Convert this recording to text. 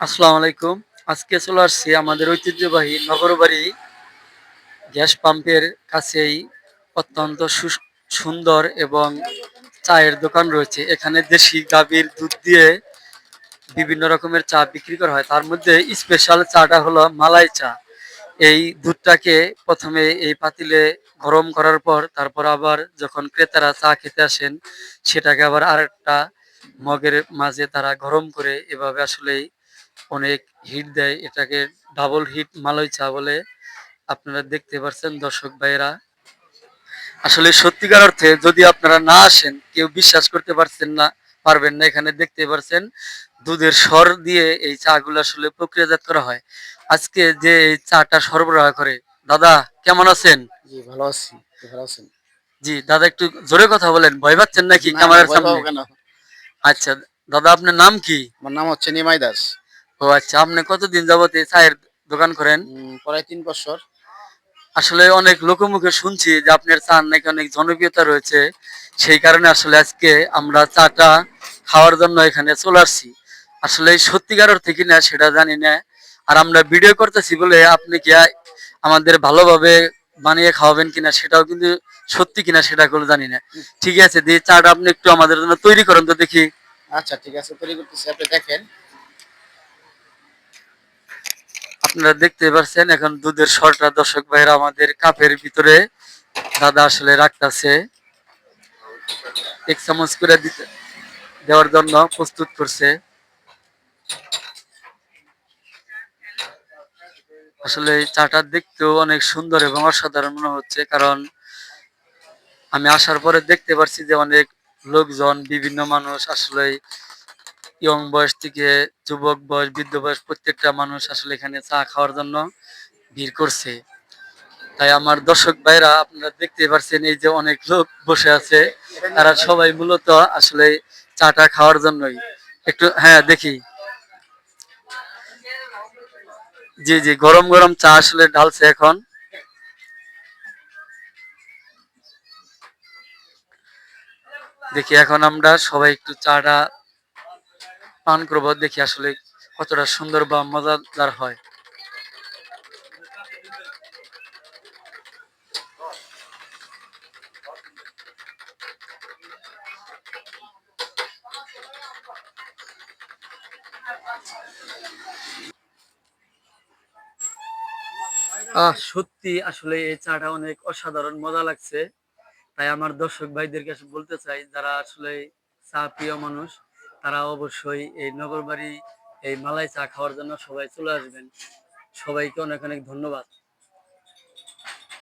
আসসালামু আলাইকুম। আজকে চলে আসছি আমাদের ঐতিহ্যবাহী নগরবাড়ি গ্যাস পাম্পের কাছেই অত্যন্ত সুন্দর এবং চায়ের দোকান রয়েছে। এখানে দেশি গাভীর দুধ দিয়ে বিভিন্ন রকমের চা বিক্রি করা হয়। তার মধ্যে স্পেশাল চাটা হলো মালাই চা। এই দুধটাকে প্রথমে এই পাতিলে গরম করার পর, তারপর আবার যখন ক্রেতারা চা খেতে আসেন, সেটাকে আবার আরেকটা মগের মাঝে তারা গরম করে এভাবে আসলেই অনেক হিট দেয়। এটাকে ডাবল হিট মালয় চা বলে আপনারা দেখতে পাচ্ছেন দর্শক ভাইয়েরা। আসলে সত্যিকার অর্থে যদি আপনারা না আসেন কেউ বিশ্বাস করতে পারছেন না পারবেন না। এখানে দেখতে পাচ্ছেন দুধের স্বর দিয়ে এই চাগুলো আসলে প্রক্রিয়াজাত করা হয়। আজকে যে এই চাটা সরবরাহ করে দাদা কেমন আছেন? জি ভালো আছি। ভালো আছেন? জি দাদা একটু জোরে কথা বলেন। ভয় পাচ্ছেন নাকি ক্যামেরার সামনে? আচ্ছা দাদা আপনার নাম কি? আমার নাম হচ্ছে নিমাই দাস। ও আচ্ছা আপনি কতদিন যাবত এই চায়ের দোকান করেন? প্রায় তিন বছর। আসলে অনেক লোকমুখে শুনছি যে আপনার চার নাকি অনেক জনপ্রিয়তা রয়েছে। সেই কারণে আসলে আজকে আমরা চাটা খাওয়ার জন্য এখানে চলে আসছি। আসলে সত্যিকার অর্থে কিনা সেটা জানি না। আর আমরা ভিডিও করতেছি বলে আপনি কি আমাদের ভালোভাবে বানিয়ে খাওয়াবেন কিনা সেটাও কিন্তু সত্যি কিনা সেটা করে জানি না। ঠিক আছে দিয়ে চাটা আপনি একটু আমাদের জন্য তৈরি করেন তো দেখি। আচ্ছা ঠিক আছে তৈরি করতেছি। আপনি দেখেন। আপনারা দেখতে পাচ্ছেন এখন দুধের সরটা দর্শক ভাইরা আমাদের কাপের ভিতরে দাদা আসলে রাখতেছে। এক চামচ করে দিতে, দেওয়ার জন্য প্রস্তুত করছে। আসলে চাটা দেখতেও অনেক সুন্দর এবং অসাধারণ মনে হচ্ছে, কারণ আমি আসার পরে দেখতে পারছি যে অনেক লোকজন, বিভিন্ন মানুষ আসলে ইয়ং বয়স থেকে যুবক বয়স, বৃদ্ধ বয়স প্রত্যেকটা মানুষ আসলে এখানে চা খাওয়ার জন্য ভিড় করছে। তাই আমার দর্শক ভাইরা আপনারা দেখতে পাচ্ছেন এই যে অনেক লোক বসে আছে। তারা সবাই মূলত আসলে চাটা খাওয়ার জন্যই। একটু হ্যাঁ দেখি। জি জি, গরম গরম চা আসলে ঢালছে এখন। দেখি, এখন আমরা সবাই একটু চাটা পান করব, দেখি আসলে কতটা সুন্দর বা মজাদার হয়। সত্যি আসলে এই চাটা অনেক অসাধারণ, মজা লাগছে। তাই আমার দর্শক ভাইদেরকে বলতে চাই, যারা আসলে চা প্রিয় মানুষ তারা অবশ্যই এই নগরবাড়ি, এই মালাই চা খাওয়ার জন্য সবাই চলে আসবেন। সবাইকে অনেক অনেক ধন্যবাদ।